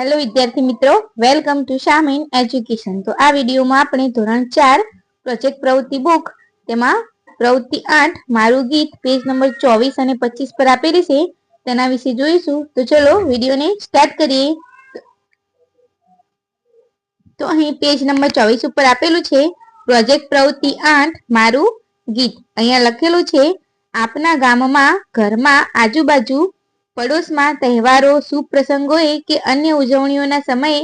Hello વિદ્યાર્થી મિત્રો. Welcome to શામીન education તો આ વિડીયોમાં આપણે ધોરણ ચાર પ્રોજેક્ટ પ્રવૃત્તિ બુક તેમાં પ્રવૃત્તિ આઠ, મારું ગીત પેજ નંબર ચોવીસ અને પચીસ પર આપેલી છે. તેના વિશે જોઈશું. તો ચલો, વિડીયોને સ્ટાર્ટ કરીએ. તો અહીં પેજ નંબર ચોવીસ ઉપર આપેલું છે પ્રોજેક્ટ પ્રવૃત્તિ આઠ, મારું ગીત. અહીંયા લખેલું છે, આપના ગામમાં, ઘરમાં, આજુબાજુ પડોશમાં તહેવારો શુભ પ્રસંગોએ કે અન્ય ઉજવણીઓના સમયે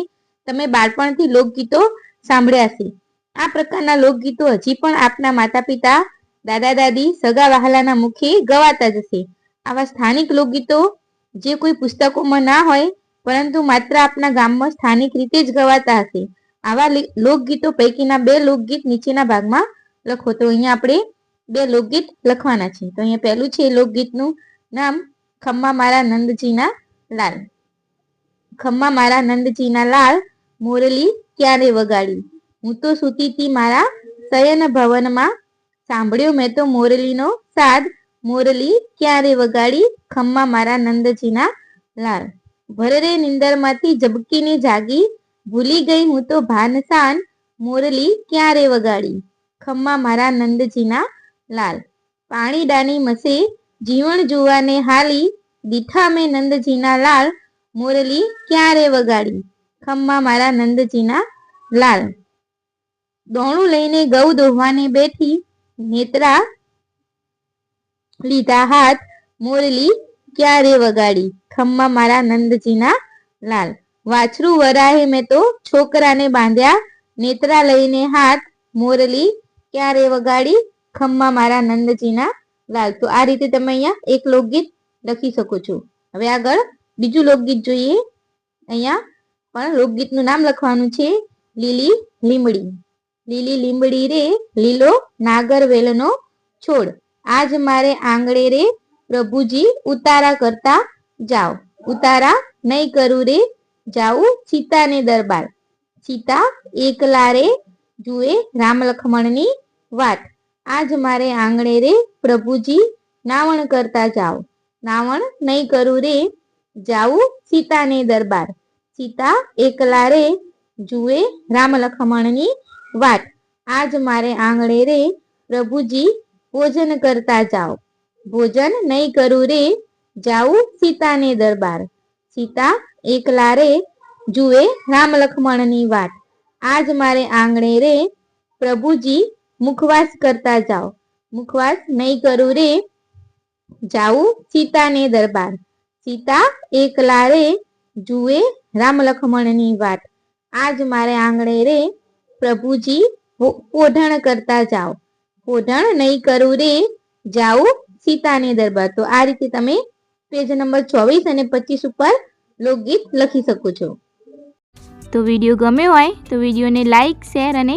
તમે બાળપણથી લોકગીતો સાંભળ્યા છે. આ પ્રકારના લોકગીતો હજી પણ આપના માતા પિતા દાદા દાદી સગા વહાલાના મુખે ગવાતા જ હશે આવા સ્થાનિક લોકગીતો જે કોઈ પુસ્તકોમાં ના હોય, પરંતુ માત્ર આપના ગામમાં સ્થાનિક રીતે જ ગવાતા હશે. આવા લોકગીતો પૈકીના બે લોકગીત નીચેના ભાગમાં લખો. તો અહીંયા આપણે બે લોકગીત લખવાના છે. તો અહીંયા પહેલું છે લોકગીતનું નામ ખમ્મા મારા નંદજીના લાલ. ખમ્મા મારા નંદજીના લાલ મોરલી ક્યારે વગાડી? હું તો સૂતી મારા શયન ભવનમાં સાંભળ્યો મેં તો મોરલીનો સાદ. મોરલી ક્યારે વગાડી? ખમ્મા મારા નંદજીના લાલ. ભરરે નિંદરમાંથી ઝબકીને જાગી. ભૂલી ગઈ હું તો ભાનસાન. મોરલી ક્યારે વગાડી? ખમ્મા મારા નંદજીના લાલ. પાણી ડાની મસે જીવણ જુવાને હાલી દીઠા મેં નંદજીના લાલ મોરલી ક્યારે વગાડી? ખમ્મા મારા નંદજીના લાલ દોણું લઈને ગૌ દોહવાને બેઠી નેત્રા લીધા હાથ મોરલી ક્યારે વગાડી? ખમ્મા મારા નંદજીના લાલ વાછરું વરાહે મેં તો છોકરાને બાંધ્યા નેત્રા લઈને હાથ મોરલી ક્યારે વગાડી? ખમ્મા મારા નંદજીના લાલ, તો આ રીતે તમે અહીંયા એક લોકગીત લખી શકો છો. હવે આગળ બીજું લોકગીત જોઈએ. અહીંયા પણ લોકગીતનું નામ લખવાનું છે લીલી લીમડી. લીલી લીમડી રે, લીલો નાગરવેલનો છોડ. આજ મારે આંગણે રે, પ્રભુજી ઉતારા કરતા જાઓ. ઉતારા નહીં કરું રે, જાઉં સીતાને દરબાર. સીતા એકલા રે જુએ રામ લક્ષ્મણની વાત. આજ મારે આંગણે રે પ્રભુજી, નાવણ કરતા જાઓ. નાવણ નહીં કરું રે, જાઉં સીતાને દરબાર. સીતા એકલા રે, જુએ રામ લખમણની વાત. આજ મારે આંગણે રે પ્રભુજી, ભોજન કરતા જાઓ. ભોજન નહીં કરું રે, જાઉં સીતાને દરબાર. સીતા એકલા રે, જુએ રામ લખમણની વાત. આજ મારે આંગણે રે પ્રભુજી મુખવાસ કરતા જાઓ. મુખવાસ નહીં કરું રે. જાઉં સીતાને દરબાર. સીતા એકલા રે જુએ રામ લક્ષ્મણની વાત. આજ મારે આંગણે રે. પ્રભુજી પોઢણ કરતા જાઓ. પોઢણ નહીં કરું રે. જાઉં સીતાને દરબાર. તો આ રીતે તમે પેજ નંબર ચોવીસ અને પચીસ ઉપર લોકગીત લખી શકો છો. તો વીડિયો ગમ્યો હોય તો વિડીયોને લાઈક, શેર અને